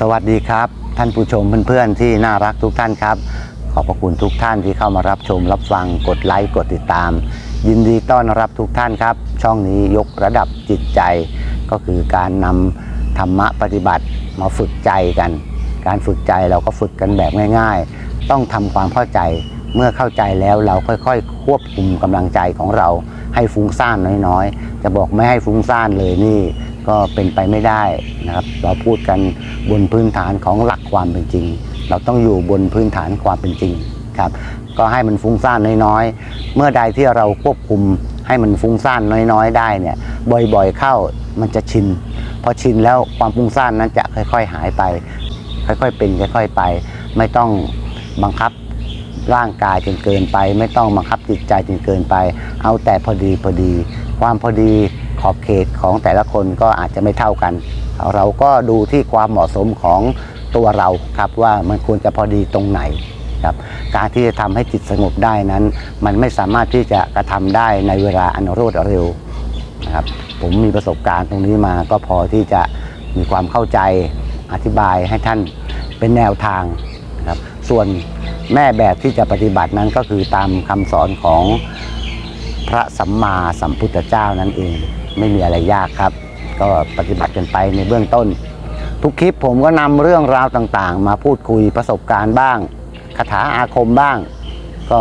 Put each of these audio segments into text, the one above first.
สวัสดีครับ ท่านผู้ชมเพื่อนๆที่น่ารักทุกท่านครับ ขอบพระคุณทุกท่านที่เข้ามารับชมรับฟังกดไลค์กดติดตาม ยินดีต้อนรับทุกท่านครับ ช่องนี้ยกระดับจิตใจ ก็คือการนำธรรมะปฏิบัติมาฝึกใจกัน การฝึกใจเราก็ฝึกกันแบบง่าย ๆ ต้องทำความเข้าใจเมื่อเข้าใจแล้วเราค่อยๆควบคุมกำลังใจของเราให้ฟุ้งซ่านน้อยๆ จะบอกไม่ให้ฟุ้งซ่านเลยนี่ ก็เป็นไปไม่ได้นะครับ เราพูดกันบนพื้นฐานของหลักความเป็นจริง เราต้องอยู่บนพื้นฐานความเป็นจริงครับ ก็ให้มันฟุ้งซ่านน้อยๆ เมื่อใดที่เราควบคุมให้มันฟุ้งซ่านน้อยๆ ได้เนี่ยบ่อยๆเข้ามันจะชินพอชินแล้วความฟุ้งซ่านนั้นจะค่อยๆหายไป ค่อยๆเป็นค่อยๆไป ไม่ต้องบังคับร่างกายจนเกินไป ไม่ต้องบังคับจิตใจจนเกินไป เอาแต่พอดีพอดี ความพอดี ขอบเขตของแต่ละคนก็อาจจะไม่เท่ากัน เราก็ดูที่ความเหมาะสมของตัวเราครับว่ามันควรจะพอดีตรงไหนครับการที่จะทำให้จิตสงบได้นั้น มันไม่สามารถที่จะกระทำได้ในเวลาอันรวดเร็วนะครับผมมีประสบการณ์ตรงนี้มาก็พอที่จะมีความเข้าใจอธิบายให้ท่านเป็นแนวทางนะครับส่วนแม่แบบที่จะปฏิบัตินั้นก็คือตามคำสอนของพระสัมมาสัมพุทธเจ้านั่นเอง ไม่มีอะไรยากครับ ก็ปฏิบัติกันไปในเบื้องต้น ทุกคลิปผมก็นำเรื่องราวต่างๆ มาพูดคุยประสบการณ์บ้างคาถาอาคมบ้าง ก็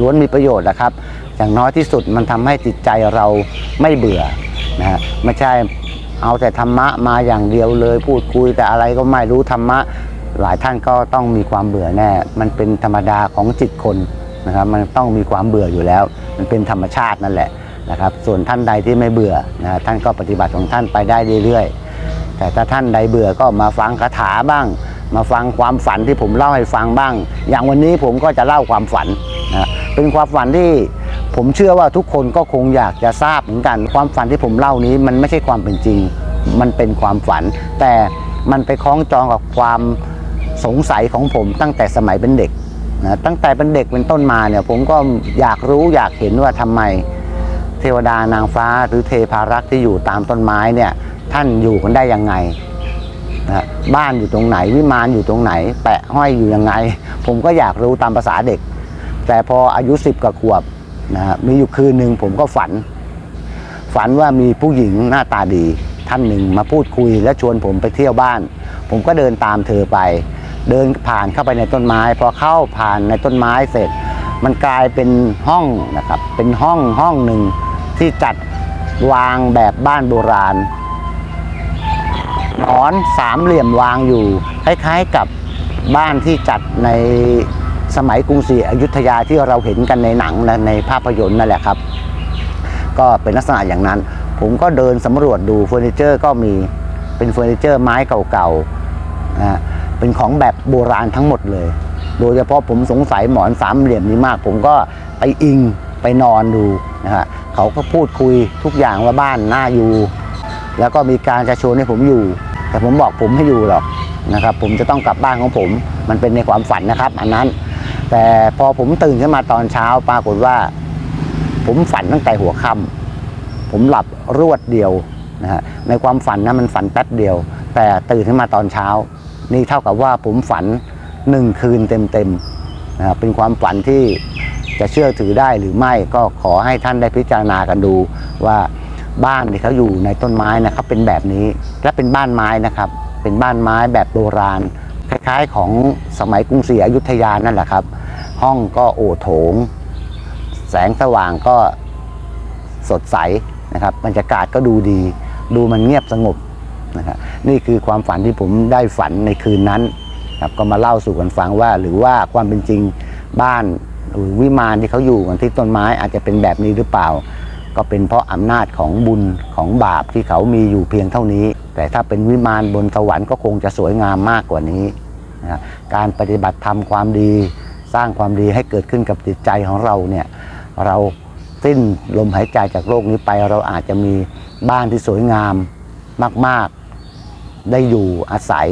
ล้วนมีประโยชน์นะครับ อย่างน้อยที่สุดมันทำให้จิตใจเราไม่เบื่อนะฮะไม่ใช่เอาแต่ธรรมะมาอย่างเดียวเลย พูดคุยแต่อะไรก็ไม่รู้ธรรมะ หลายท่านก็ต้องมีความเบื่อแน่ มันเป็นธรรมดาของจิตคนนะครับ มันต้องมีความเบื่ออยู่แล้ว มันเป็นธรรมชาตินั่นแหละ นะครับ ส่วนท่านใดที่ไม่เบื่อนะท่านก็ปฏิบัติของท่านไปได้เรื่อยๆ แต่ถ้าท่านใดเบื่อก็มาฟังคาถาบ้าง มาฟังความฝันที่ผมเล่าให้ฟังบ้าง อย่างวันนี้ผมก็จะเล่าความฝันนะเป็นความฝันที่ผมเชื่อว่าทุกคนก็คงอยากจะทราบเหมือนกัน ความฝันที่ผมเล่านี้มันไม่ใช่ความเป็นจริง มันเป็นความฝัน แต่มันไปคล้องจองกับความสงสัยของผมตั้งแต่สมัยเป็นเด็กนะตั้งแต่เป็นเด็กเป็นต้นมาเนี่ยผมก็อยากรู้อยากเห็นว่าทำไม เทวดานางฟ้าหรือเทพารักษ์ที่อยู่ตามต้นไม้เนี่ยท่านอยู่กันได้ยังไงนะบ้านอยู่ตรงไหนวิมานอยู่ตรงไหน แปะห้อยอยู่ยังไง ผมก็อยากรู้ตามภาษาเด็ก แต่พออายุสิบกว่าขวบนะฮะมีอยู่คืนหนึ่งผมก็ฝัน ฝันว่ามีผู้หญิงหน้าตาดีท่านหนึ่งมาพูดคุยและชวนผมไปเที่ยวบ้าน ผมก็เดินตามเธอไป เดินผ่านเข้าไปในต้นไม้ พอเข้าผ่านในต้นไม้เสร็จ มันกลายเป็นห้องนะครับเป็นห้องห้องหนึ่ง ที่จัดวางแบบบ้านโบราณหนอนสามเหลี่ยมวางอยู่ คล้ายๆกับบ้านที่จัดในสมัยกรุงศรีอยุธยาที่เราเห็นกันในหนังและในภาพยนตร์นั่นแหละครับ ก็เป็นลักษณะอย่างนั้น ผมก็เดินสำรวจดูเฟอร์นิเจอร์ก็มีเป็นเฟอร์นิเจอร์ไม้เก่าๆนะฮะเป็นของแบบโบราณทั้งหมดเลย โดยเฉพาะผมสงสัยหมอนสามเหลี่ยมนี้มาก ผมก็ไปอิงไปนอนดูนะฮะ เขาก็พูดคุยทุกอย่างว่าบ้านน่าอยู่ แล้วก็มีการจะชวนให้ผมอยู่ แต่ผมบอกผมไม่อยู่หรอกนะครับ ผมจะต้องกลับบ้านของผม มันเป็นในความฝันนะครับ อันนั้น แต่พอผมตื่นขึ้นมาตอนเช้าปรากฏว่า ผมฝันตั้งแต่หัวค่ำผมหลับรวดเดียวนะฮะในความฝันนะมันฝันแป๊บเดียว แต่ตื่นขึ้นมาตอนเช้า นี่เท่ากับว่าผมฝันหนึ่งคืนเต็มๆนะครับเป็นความฝันที่ จะเชื่อถือได้หรือไม่ก็ขอให้ท่านได้พิจารณากันดูว่าบ้านที่เขาอยู่ในต้นไม้นะครับเป็นแบบนี้และเป็นบ้านไม้นะครับ เป็นบ้านไม้แบบโบราณ คล้ายๆของสมัยกรุงศรีอยุธยานั่นแหละครับ ห้องก็โอโถง แสงสว่างก็สดใสนะครับบรรยากาศก็ดูดี ดูมันเงียบสงบนะครับนี่คือความฝันที่ผมได้ฝันในคืนนั้นครับก็มาเล่าสู่กันฟังว่า หรือว่าความเป็นจริงบ้าน หรือวิมานที่เขาอยู่กันที่ต้นไม้อาจจะเป็นแบบนี้หรือเปล่า ก็เป็นเพราะอำนาจของบุญของบาปที่เขามีอยู่เพียงเท่านี้ แต่ถ้าเป็นวิมานบนสวรรค์ก็คงจะสวยงามมากกว่านี้นะการปฏิบัติธรรมความดี สร้างความดีให้เกิดขึ้นกับจิตใจของเราเนี่ยเราสิ้นลมหายใจจากโลกนี้ไป เราอาจจะมีบ้านที่สวยงามมาก ๆ ได้อยู่อาศัย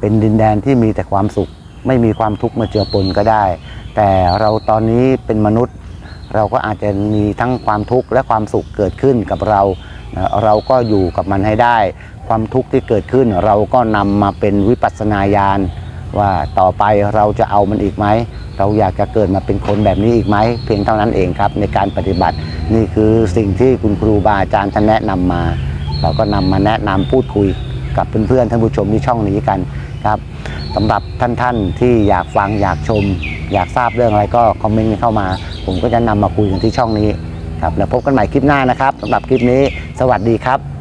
เป็นดินแดนที่มีแต่ความสุข ไม่มีความทุกข์มาเจือปนก็ได้ แต่เราตอนนี้เป็นมนุษย์ เราก็อาจจะมีทั้งความทุกข์และความสุขเกิดขึ้นกับเรา เราก็อยู่กับมันให้ได้ ความทุกข์ที่เกิดขึ้น เราก็นำมาเป็นวิปัสสนาญาณว่าต่อไปเราจะเอามันอีกไหม เราอยากจะเกิดมาเป็นคนแบบนี้อีกไหม เพียงเท่านั้นเองครับในการปฏิบัติ นี่คือสิ่งที่คุณครูบาอาจารย์ท่านแนะนำมา เราก็นำมาแนะนำพูดคุยกับเพื่อนๆท่านผู้ชมที่ช่องนี้กันครับ สำหรับท่านๆที่อยากฟังอยากชม อยากทราบเรื่องอะไรก็คอมเมนต์เข้ามา ผมก็จะนำมาคุยกันที่ช่องนี้ครับแล้วพบกันใหม่คลิปหน้านะครับสำหรับคลิปนี้ สวัสดีครับ